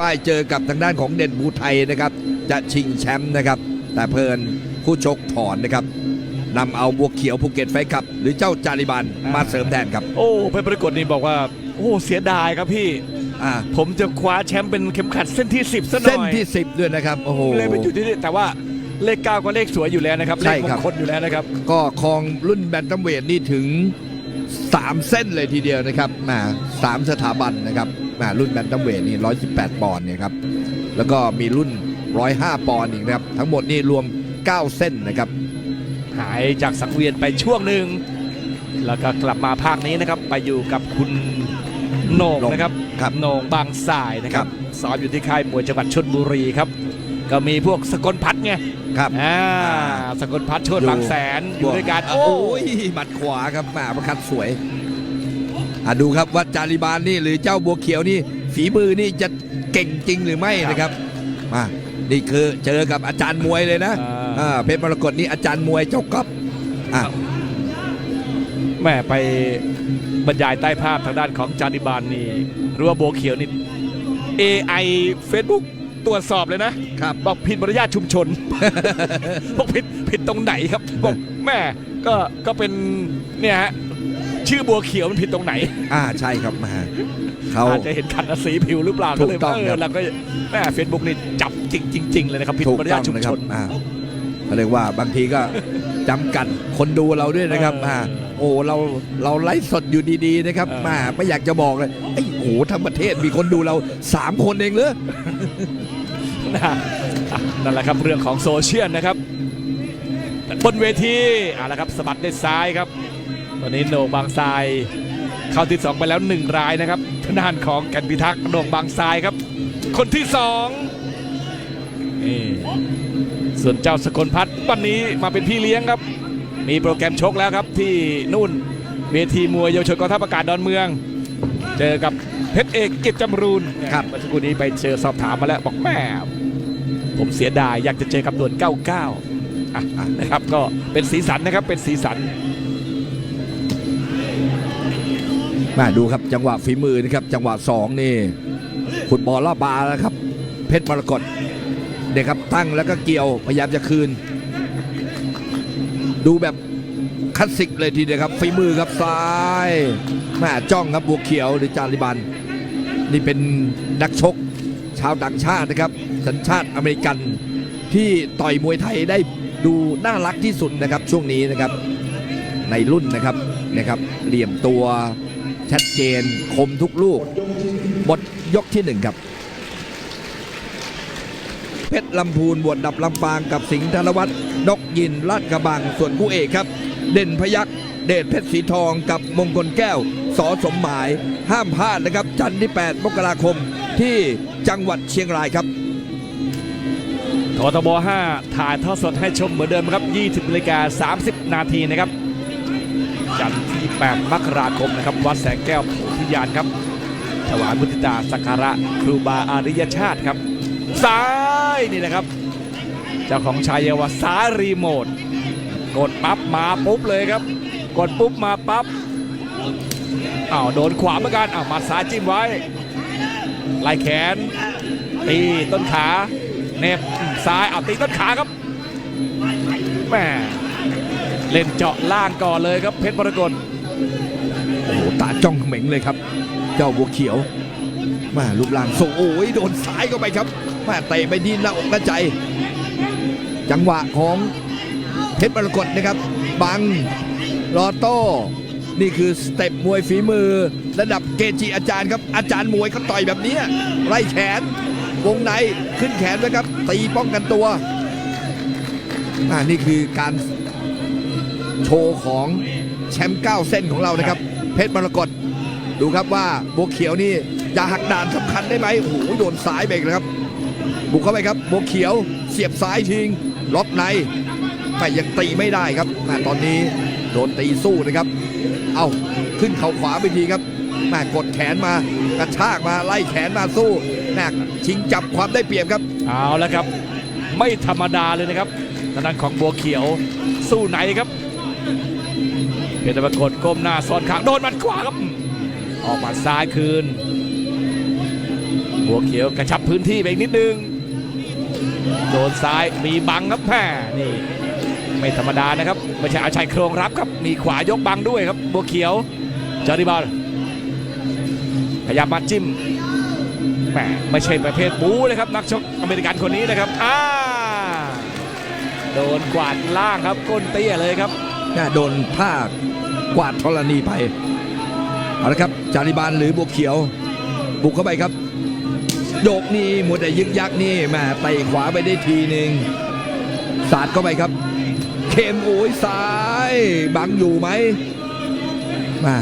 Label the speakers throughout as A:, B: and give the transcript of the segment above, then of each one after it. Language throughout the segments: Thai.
A: ป้ายเจอกับทางด้านของเด่นภูไทยนะครับ จะชิงแชมป์นะครับ แต่เพลินผู้ชกถอนนะครับนำเอาบัวเขียวภูเก็ตไฟท์ครับ หรือเจ้าจาริบันมาเสริมแทนครับ
B: โอ้เพชรปรากฏนี่บอกว่า โอ้เสียดายครับพี่
A: อ่า
B: ผมจะคว้าแชมป์เป็นเข็มขัดเส้นที่ 10ซะหน่อย
A: เส้นที่ 10 ด้วยนะครับโอ้โห
B: เลยไปอยู่ที่นี่แต่ว่าเลขเก้าก็เลขสวยอยู่แล้วนะครับเล
A: ใช่
B: ขม
A: ครั
B: ง
A: บ
B: คลอยู่แล้วนะครับ
A: ก็ครองรุ่นแบนตัมเวทนี่ถึง 3 เส้นเลยทีเดียวนะครับมาสามสถาบันนะครับ มารุ่นแบนตัมเวทนี่118 ปอนด์เนี่ยครับ แล้วก็มีรุ่น 105 ปอนด์อีกนะครับ ทั้งหมดนี่รวม 9 เส้นนะครับ
B: หายจากสังเวียนไปช่วงหนึ่ง แล้วก็กลับมาภาคนี้นะครับ ไปอยู่กับคุณโหน่ง
A: โหน่ง
B: นะครับ
A: ครับ
B: โหน่งบางสายนะค
A: ครั
B: รับบสอนอยู่ที่ค่ายมวยจังหวัดชลบุรีครับ ก็มีพวกสกลพัฒน์ไง
A: ครับ
B: อ่าสกลพัฒน์โชดบางแสนอยู่ด้วยกัน
A: โอ้ยหมัดขวาครับมาประคัดสวย อะดูครับว่าจาริบานนี่หรือเจ้าบัวเขียวนี่ฝีมือนี่จะเก่งจริงหรือไม่นะครับมานี่คือเจอกับอาจารย์มวยเลยนะ
B: อ่า
A: อ่าเพชรมรกตนี่อาจารย์มวยเจ้าก๊อฟอะ
B: แม่ไปบรรยายใต้ภาพทางด้านของจานิบานนี่หรือว่าโบวเขียวนี่ AI Facebook ตรวจสอบเลยนะ
A: ครับ
B: บอกผิดมารยาทชุมชนบอกผิดผิดตรงไหนครับบอกแม่ก็ก็เป็นเนี่ยฮะ ชื่อบัวเขียวมันผิดตรงไหน
A: อ่าใช่ครับมาเขา
B: อาจจะเห็นขัดสีผิวหรือเปล่า
A: ถู
B: ก็
A: ก
B: เลย
A: ต้อง
B: เอ
A: ครั
B: อบเราก็แม่เฟซบุ๊กนี่จับจริงจริง ๆ เลยนะครับผิด
A: ถูก
B: มาร
A: ต้
B: ยา
A: อ
B: ท
A: ง
B: ชุม
A: นะค
B: ช
A: รับ
B: น
A: อ่าเขาเรียกว่าบางทีก็จำกัดคนดูเราด้วยนะครับ
B: เอออ่
A: อ่าโอ้เราเราไลฟ์สดอยู่ดีๆนะครับ
B: เออ
A: มาไม่อยากจะบอกเลยไอ้โหทั้งประเทศมีคนดูเราสามคนเองเหรอ
B: นะอะนั่นแหละครับเรื่องของโซเชียลนะครับบนเวทีเอาละครับสะบัดด้วยซ้ายครับ ตอนนี้โหนงบางทราย เข้าที่สองไปแล้วหนึ่งรายนะครับทางด้านของแกันพิทักษ์โหนงบางทรายครับ คนที่สองนี่ส่วนเจ้าสกลพัฒน์วันนี้มาเป็นพี่เลี้ยงครับ มีโปรแกรมชกแล้วครับที่นู่นเวทีมวยเยาวชนกองทัพอากาศดอนเมือง เจอกับเพชรเอกกิจจำรูน
A: ครับ
B: เมื่อสักครู่นี้ไปเจอสอบถามมาแล้วบอกแม่ผมเสียดายอยากจะเจอกับด่วน 99อะอะนะครับก็เป็นสีสันนะครับเป็นสีสัน
A: มาดูครับจังหวะฝีมือนะครับจังหวะสองนี่ขุดบอลล่อบาแล้วครับ เพชรมรกตเนี่ยครับตั้งแล้วก็เกี่ยวพยายามจะคืน ดูแบบคลาสสิกเลยทีเดียวครับฝีมือครับซ้ายแม่จ้องครับบัวเขียวหรือจาริบัน นี่เป็นนักชกชาวต่างชาตินะครับ สัญชาติอเมริกันที่ต่อยมวยไทยได้ดูน่ารักที่สุดนะครับช่วงนี้นะครับในรุ่นนะครับนะครับเหลี่ยมตัว ชัดเจนคมทุกลูกหมดยกที่หนึ่งครับ เพชรลำพูนบวชดับลำปางกับสิงห์ธนวัฒน์นกยินลาดกระบังส่วนคู่เอกครับ เด่นพยักเดชเพชรสีทองกับมงคลแก้วสอสมหมายห้ามพลาดนะครับ จันทร์ที่ 8 มกราคมที่จังหวัดเชียงรายครับ
B: ททบ 5 ถ่ายทอดสดให้ชมเหมือนเดิมครับ 20นาฬิกา30 นาทีนะครับ จันทร์ที่8มกราคมนะครับ วัดแสงแก้วโพธิญาณครับถวายมุทิตาสักการะครูบาอาริยชาติครับ ซ้ายนี่นะครับ เจ้าของชายเยาวสารีโมดกดปั๊บมาปุ๊บเลยครับ กดปุ๊บมาปั๊บอ้าวโดนขวาเหมือนกันอ้าวมาซ้ายจิ้มไว้ไล่แขน ตีต้นขาเน็บซ้ายเอาตีต้นขาครับแม่ เล่นเจาะล่างก่อนเลยครับเพชรมรกต
A: โอ้โหตาจ้องเหม่งเลยครับ เจ้าบัวเขียวมารูปร่างสูงโอ้ยโดนซ้ายเข้าไปครับมาเตะไปที่หน้าอกหน้าใจ จังหวะของเพชรมรกตนะครับ บังรอโต้นี่คือสเต็ปมวยฝีมือ ระดับเกจิอาจารย์ครับ อาจารย์มวยเขาต่อยแบบนี้ไล่แขน วงในขึ้นแขนไว้ครับ ตีป้องกันตัวอ่านี่คือการ โชว์ของแชมป์9เส้นของเรานะครับ เพชรมรกตดูครับว่าบัวเขียวนี่จะหักด่านสำคัญได้ไหมโอ้โหโดนซ้ายเบรกเลยครับ บุกเข้าไปครับบัวเขียวเสียบซ้ายทิ้งล็อกในแต่ยังตีไม่ได้ครับแม่ตอนนี้โดนตีสู้นะครับ เอาขึ้นเข่าขวาไปทีครับแม่กดแขนมากระชากมาไล่แขนมาสู้แม่ชิงจับความได้เปรียบครับ
B: เอาแล้วครับ ไม่ธรรมดาเลยนะครับทางด้านของบัวเขียวสู้ไหนครับ ชรมรกตก้มหน้าซ้อนขางโดนมัดขวาครับ ออกมัดซ้ายคืนบัวเขียวกระชับพื้นที่ไปอีกนิดนึง โดนซ้ายมีบังครับแม่นี่ ไม่ธรรมดานะครับ ไม่ใช่อาชัยโครงรับครับ มีขวายกบังด้วยครับบัวเขียวจอริบอลพยายามมาจิ้มแหมไม่ใช่ประเภทบู๊เลยครับนักชกอเมริกันคนนี้นะครับอ่าโดนกวาดล่างครับก้นเตี้ยเลยครับ
A: น่าโดนท่า กวาดธรณีไปเอาละครับจาริบานหรือบัวเขียว บุกเข้าไปครับโยกนี่หมัวแต่ยึกยักนี่แม่เตะขวาไปได้ทีหนึ่งสาดเข้าไปครับ เข้มโอ้ยซ้ายบังอยู่ไหมมา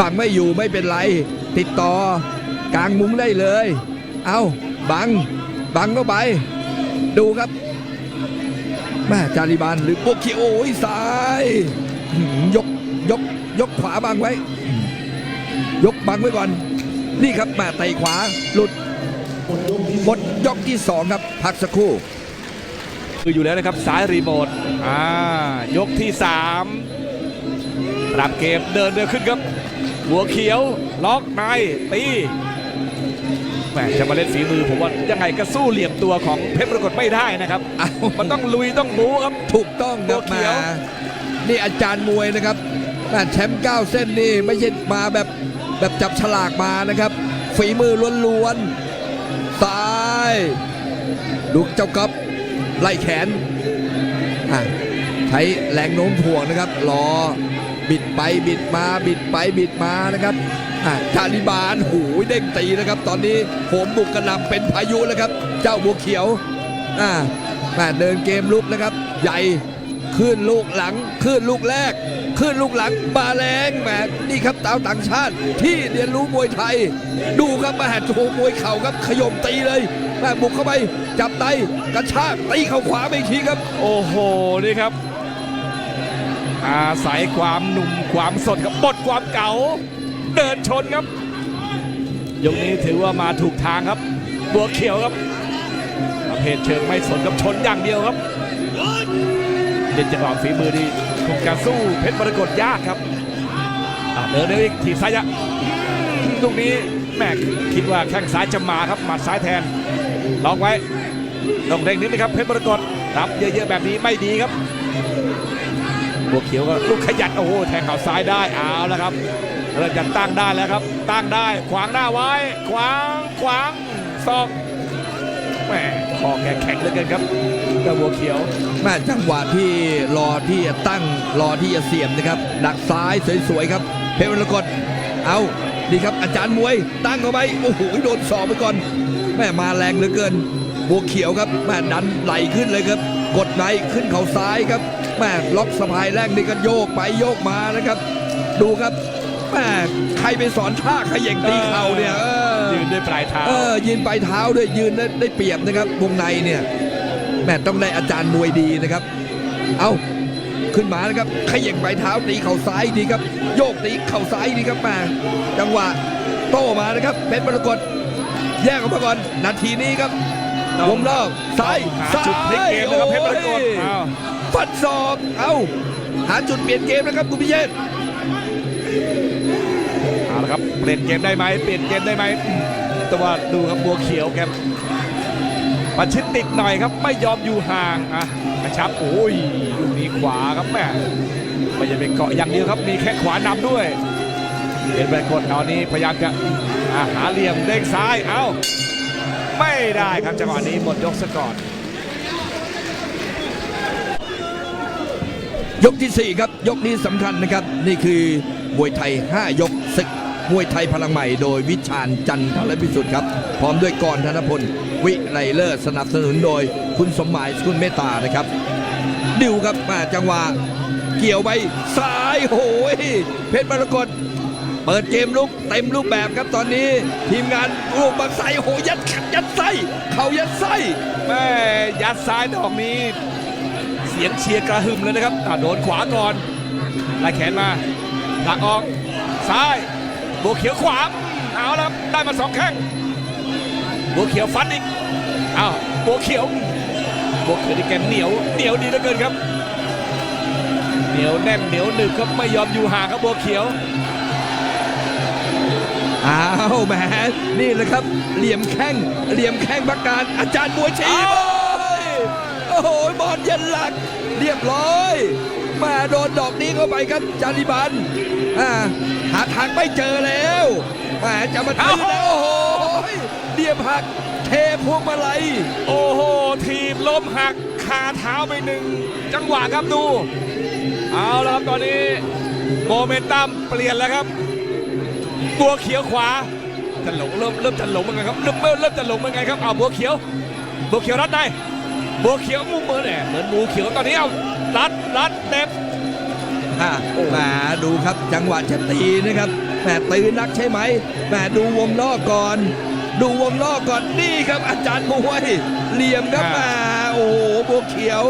A: บังไม่อยู่ไม่เป็นไร ติดต่อกลางมุ้งได้เลย เอาบัง บังเข้าไป ดูครับแม่จาริบานหรือโบวเขียวโอ้ยซ้าย ยก ยกยกขวาบังไว้ ยกบังไว้ก่อน นี่ครับแม่เตะขวาหลุดหมดยกที่สองครับพักสักครู่
B: คืออยู่แล้วนะครับซ้ายรีโมทอ่ายกที่3ปรับเกมเดินเร็วขึ้นครับ หัวเขียวล็อกในตีแหมจะมาเล่นฝีมือผมว่ายังไงก็สู้เหลี่ยมตัวของเพชรปรากฏไม่ได้นะครับ
A: เอา
B: มันต้องลุยต้องบู๊ครับ
A: ถูกต้องครับ
B: บัวเขี
A: มา
B: ยว
A: นี่อาจารย์มวยนะครับ แแชมป์เก้าเส้นนี่ไม่ใช่มาแบบแบบจับฉลากมานะครับ ฝีมือล้วนๆซ้ายดูเจ้ากับไล่แขนอะใช้แรงโน้มถ่วงนะครับรอบิดไปบิดมาบิดไปบิดมานะครับอะทาลิบานหูเด้งตีนะครับ ตอนนี้โหมบุกกระหน่ำเป็นพายุแล้วครับ เจ้าบัวเขียวอ่าแม่เดินเกมลุกนะครับ ใหญ่ขึ้นลูกหลังขึ้นลูกแรก ขึ้นลูกหลังมาแรงแหมนี่ครับดาวต่างชาติ ที่เรียนรู้มวยไทย ดูครับมาแหดโชว์มวยเข่าครับขย่มตีเลยแม่บุกเข้าไปจับไตกระชากตีเข่าขวาไปอีกทีครับ
B: โอ้โหนี่ครับ อาศัยความหนุ่มความสดกับบทความเก่า เดินชนครับยกนี้ถือว่ามาถูกทางครับ บัวเขียวครับประเภทเชิงไม่สนกับชนอย่างเดียวครับเด่นจังหวะฝีมือดี คงจะสู้เพชรมรกตยากครับเดินเร็วอีกทีซ้ายะตรงนี้แม่คิดว่าแข้งซ้ายจะมาครับหมัดซ้ายแทนล็อกไว้ต้องเร่งนิดนะครับเพชรมรกตรับเยอะๆแบบนี้ไม่ดีครับบัวเขียวก็ลูกขยันโอ้โหแทงเข่าซ้ายได้เอาแล้วครับเริ่มจะตั้งได้แล้วครับ ตั้งได้ขวางหน้าไว้ ขวางขวางซอก แหมคอแกแข็งเหลือเกินครับเจ้าบัวเขียว
A: แม่จังหวะที่รอที่จะตั้งรอที่จะเสียบนะครับ ดักซ้ายสวยๆครับ เพชรมรกตเอาดีครับอาจารย์มวยตั้งเข้าไปโอ้โหโดนสอบไปก่อน แม่มาแรงเหลือเกิน บัวเขียวครับแม่ดันไหลขึ้นเลยครับ กดไหนขึ้นเข่าซ้ายครับแม่ล็อกสะพายแรงนี่ก็โยกไปโยกมานะครับ ดูครับแม่ใครไปสอนท่าขย่งตีเข่าเนี่ย
B: ยืนด้วยปลายเท้า
A: เออยืนปลายเท้าด้วยยืนได้ได้เปรียบนะครับ วงในเนี่ยแม่ต้องได้อาจารย์มวยดีนะครับ เอาขึ้นมานะครับขย่งปลายเท้าตีเข่าซ้ายดีครับ โยกตีเข่าซ้ายดีครับมา จังหวะโต้มานะครับเพชรมรกตแยกออกมาก่อนนาทีนี้ครับ
B: ต้อง
A: วงรอบซ้าย
B: หา
A: ซ้าย
B: จุดพลิกเกมนะครับเพชรมรกต
A: โอ้ย
B: อ้าว
A: ฟันศอก เอาหาจุดเปลี่ยนเกมนะครับคุณพิเชษ
B: เปลี่ยนเกมได้ไหมเปลี่ยนเกมได้ไหมแต่ว่าดูครับบัวเขียวแกมาชิดติดหน่อยครับไม่ยอมอยู่ห่างอะกระชับโอ้ยลูกนี้ขวาครับแม่ไม่ใช่เป็นเกาะอย่างเดียวครับมีแค่ขวานำด้วยเป็นแบกดตอนนี้พยายามจะอะหาเหลี่ยมเด้งซ้ายเอ้าไม่ได้ครับจังหวะนี้หมดยกซะก่อน
A: ยกที่ 4 ครับ ยกนี้สำคัญนะครับ นี่คือมวยไทย 5 ยกศึก มวยไทยพลังใหม่โดยวิชาญจันทรพิสุทธิ์ครับ พร้อมด้วยกรธนพล วิไลเลอร์ สนับสนุนโดยคุณสมหมายสกุลเมตตานะครับ ดิวครับมาจังหวะเกี่ยวไปซ้ายโหยเพชรมรกตเปิดเกมลุกเต็มรูปแบบครับตอนนี้ ทีมงานลูกบักไซโหยัดขัดยัดไส้เข่ายัดไส้
B: แม่ยัดซ้ายดอกนี้ เสียงเชียร์กระหึ่มเลยนะครับโดนขวาก่อนไล่แขนมาหลักออกซ้าย บัวเขียวขวาเอาแล้วครับได้มาสองแข้งบัวเขียวฟันอีกอ้าวบัวเขียวบัวเขียวที่แกเหนียวเหนียวดีเหลือเกินครับ เหนียวแน่นเหนียวหนึบครับไม่ยอมอยู่ห่างครับบัวเขียว
A: อ้าวแหมนี่แหละครับ เหลี่ยมแข้งเหลี่ยมแข้งประการอาจารย์มวยชีพโอ้โหบอลเย็นหลัก เรียบร้อยมาโดนดอกนี้เข้าไปครับจาริบันอ่า หาทางไม่เจอแล้วแหมจะมาตื้อแล้วโอ้โหเหลี่ยมหักเทพวงมาลัย
B: โอ้โห ทีมล้มหักคาเท้าไปหนึ่งจังหวะครับดู เอาแล้วครับตอนนี้โมเมนตัมเปลี่ยนแล้วครับบัวเขียวขวาจะหลงเริ่มเริ่มจะหลงเหมือนกันครับเริ่มเริ่มเริ่มจะหลงเหมือนกันครับเอาบัวเขียวบัวเขียวรัดได้บัวเขียวมุมเหมือนแหมเหมือนหมูเขียวตอนนี้เอารัดรัดเต็ม
A: อะ แหมดูครับจังหวะจะตีนะครับแหมตื้อนักใช่ไหมแหมดูวงนอกก่อน ดูวงนอกก่อนนี่ครับ อาจารย์มวยเหลี่ยมครับ
B: อ่า
A: แหมาโอ้โหบัวเขียว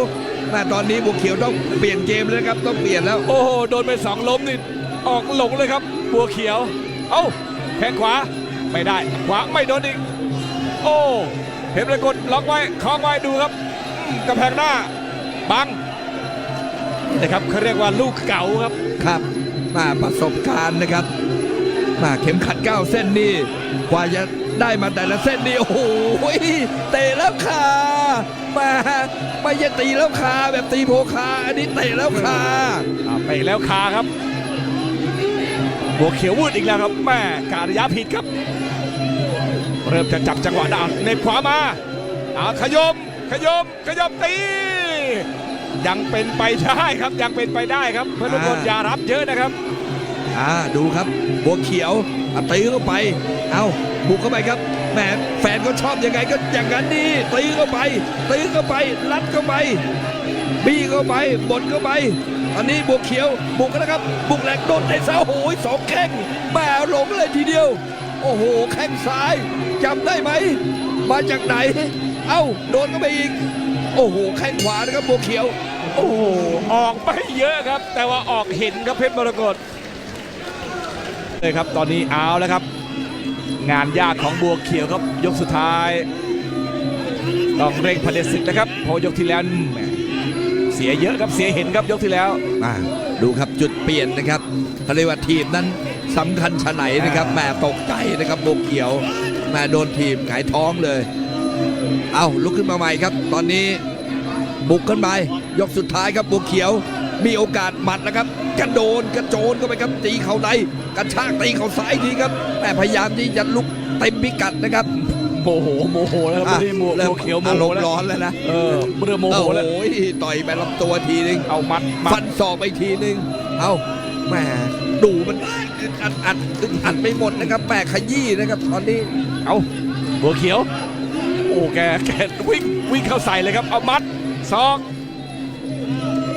A: แหมาตอนนี้บัวเขียวต้องเปลี่ยนเกมแล้วครับต้องเปลี่ยนแล้ว
B: โอ้โหโดนไปสองล้มนี่ออกหลงเลยครับ บัวเขียว เอ้าแข้งขวาไม่ได้ขวาไม่โดนอีกโอ้เพชรมรกตล็อกไว้คล้องไว้ดูครับอืมกำแพงหน้าบัง นี่นะครับเขาเรียกว่าลูกเก่าครับ
A: ครับมาประสบการณ์นะครับ มาเข็มขัด 9 เส้นนี่กว่าจะได้มาแต่ละเส้นนี่โอ้โหเตะแล้วคามาไม่ใช่ตีแล้วคาแบบตีโพคาอันนี้เตะแล้วคา
B: อ่าไปแล้วคาครับบัวเขียววืดอีกแล้วครับแม่การระยะผิดครับ เริ่มจะจับจังหวะดาวในขวามาอ่าขยมขยมขยมตี ยังเป็นไปได้ครับยังเป็นไปได้ครับเพื่อนทุกคนอย่ารับเยอะนะครับ
A: อ่าดูครับบัวเขียวอะตีเข้าไป เอาบุกเข้าไปครับแหมแฟนก็ชอบยังไงก็อย่างนั้นดีตีเข้าไปตีเข้าไปรัดเข้าไป บี้เข้าไปบดเข้าไปอันนี้บัวเขียวบุกกันนะครับ บุกแหลกโดนเตะเสาโอ้ยสองแข้งแหมหลงเลยทีเดียว โอ้โหแข้งซ้ายจำได้ไหม มาจากไหน เอ้าโดนเข้าไปอีก โอ้โหแข้งขวานะครับบัวเขียว
B: โอ้โหออกไม่เยอะครับ แต่ว่าออกเห็นครับเพชรมรกตเลยครับตอนนี้เอาแล้วครับ งานยากของบัวเขียวครับยกสุดท้าย ต้องเร่งพเดศึกนะครับเพราะยกที่แล้วแหมเสียเยอะครับเสียเห็นครับยกที่แล้ว
A: อ่าดูครับจุดเปลี่ยนนะครับเขาเรียกว่าทีมนั้นสำคัญชะไหนนะครับแหม่ตกใจนะครับโบวเขียวแหม่โดนทีมหงายท้องเลย เอาลุกขึ้นมาใหม่ครับ ตอนนี้บุกขึ้นไปยกสุดท้ายครับโบวเขียว มีโอกาสหมัดนะครับกระโดนกระโจนเข้าไปครับตีเข่าในกระชากตีเข่าซ้ายทีครับแต่พยายามที่จะลุกเต็มพิกัดนะครับ
B: โมโหโมโหแล้วครับ
A: อะ
B: ไม่ได้โม
A: เริ่ม
B: โมเขียวโม
A: อาร
B: โห
A: มณ์
B: แล้ว
A: ร้อนแล้วนะ
B: เออเริ่มโม
A: โอ้
B: โหแล้ว
A: โหต่อยไปลำตัวทีนึง
B: เอามัดมั
A: ฟั
B: ด
A: นศอกไปทีนึงเอาแหม่ดูมันอึดอัดอัดอึดอัดไปหมดนะครับแหม่ขยี้นะครับ ตอนนี้
B: เอาบัวเขียวโอ้แกแกวิ่งวิ่งเข้าใส่เลยครับเอามัดซอก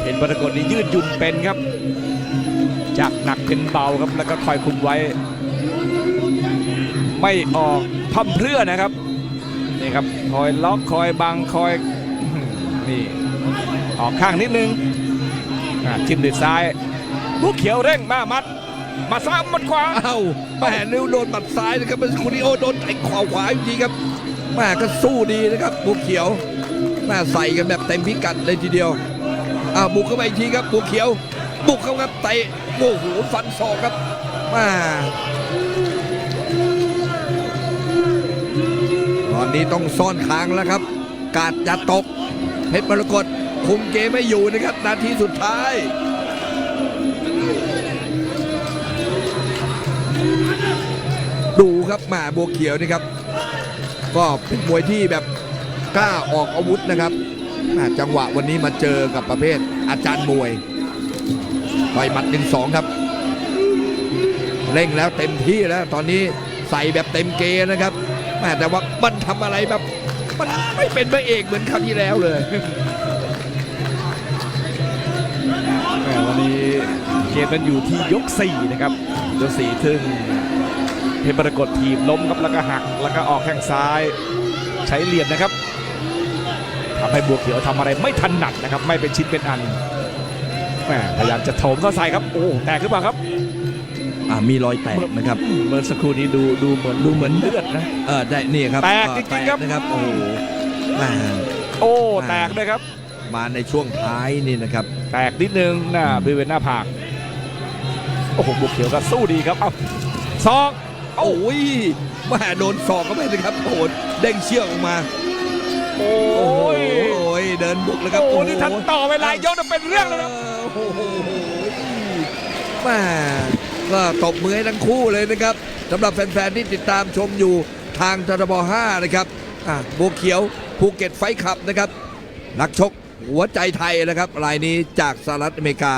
B: เห็นบรรกฏนี่ยืดหยุ่นเป็นครับ จากหนักเป็นเบาครับแล้วก็คอยคุมไว้ ไม่ออกพั่มเพรื่อนะครับนี่ครับคอยล็อกคอยบังคอยนี่ออกข้างนิดนึงจิ้มด้วยซ้ายบัวเขียวเร่งมามัดมาซ้ายมัดขวา
A: เอ้าแหม่นิ้วโดนหมัดซ้ายนะครับเป็นคุริโอโดนแทงขวาขวาจริงครับ แม่ก็สู้ดีนะครับบุกเขียวแม่ใส่กันแบบเต็มพิกัดเลยทีเดียวอ้าวบุกเข้าไปอีกทีครับบุกเขียว บุกเข้าครับเตะโอ้โหฟันศอกครับแม่ตอนนี้ต้องซ่อนค้างแล้วครับ กาดอย่าตกเพชรมรกตคุมเกมไม่อยู่นะครับ นาทีสุดท้ายดูครับหมาบัวเขียวนี่ครับ ก็เป็นมวยที่แบบกล้าออกอาวุธนะครับจังหวะวันนี้มาเจอกับประเภทอาจารย์มวยต่อยหมัดหนึ่งสองครับ เร่งแล้วเต็มที่แล้ว ตอนนี้ใส่แบบเต็มเกนะครับแต่ว่ามันทำอะไรแบบมันไม่เป็นพระเอกเหมือนคราวที่แล้วเลย
B: วันนี้เกมกันอยู่ที่ยก4นะครับยก4ถึง เพชรมรกตทีบล้มครับแล้วก็หักแล้วก็ออกแข้งซ้าย ใช้เหลี่ยมนะครับทำให้บัวเขียวทำอะไรไม่ถนัดนะครับ ไม่เป็นชิ้นเป็นอันแหม่พยายามจะโถมเข้าใส่ครับโอ้แตกขึ้นมาครับ
A: อ่ามีรอยแตกนะครับ
B: เมื่อสักครู่นี้ดูดูเหมือนดูเหมือนเลือดนะ
A: เออได้นี่ครับ
B: แตก
A: เออ
B: จริงๆครับ
A: แตกนะครับโอ้โหแหม่
B: โอ้แตกเลยครับ
A: มาในช่วงท้ายนี่นะครับ
B: แตกนิดนึงหน้าบริเวณหน้าผากโอ้โหบุกเขียวก็สู้ดีครับ เอ้าซอก
A: โอ้ยแม่โดนศอกเข้าไปเลยครับโอ้โหเด้งเชือกออกมา
B: โอ้
A: โอ้โห
B: ย
A: เดินบุกเลยครับ
B: โอ้โหนี่ทันต่อเวลายกจะเป็นเรื่องแล้วนะ
A: โอ้โหแม่ก็ตบมือให้ทั้งคู่เลยนะครับสำหรับแฟนๆที่ติดตามชมอยู่ทางทบ5นะครับอะบัวเขียวภูเก็ตไฟท์คลับนะครับ นักชกหัวใจไทยนะครับรายนี้จากสหรัฐอเมริกา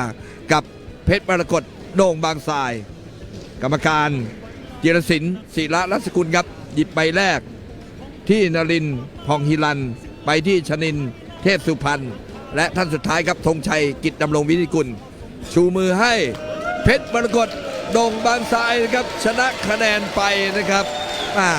A: กับเพชรมรกตโด่งบางทราย กรรมการ จิรศิลป์ศิระรัศกุลครับ หยิบใบแรก ที่นรินพองฮิรัน ไปที่ชนิน เทพสุพรรณและท่านสุดท้ายครับธงชัยกิจดำรงวินิกุล ชูมือให้เพชรมรกตดงบางทรายนะครับ ชนะคะแนนไปนะครับอ่า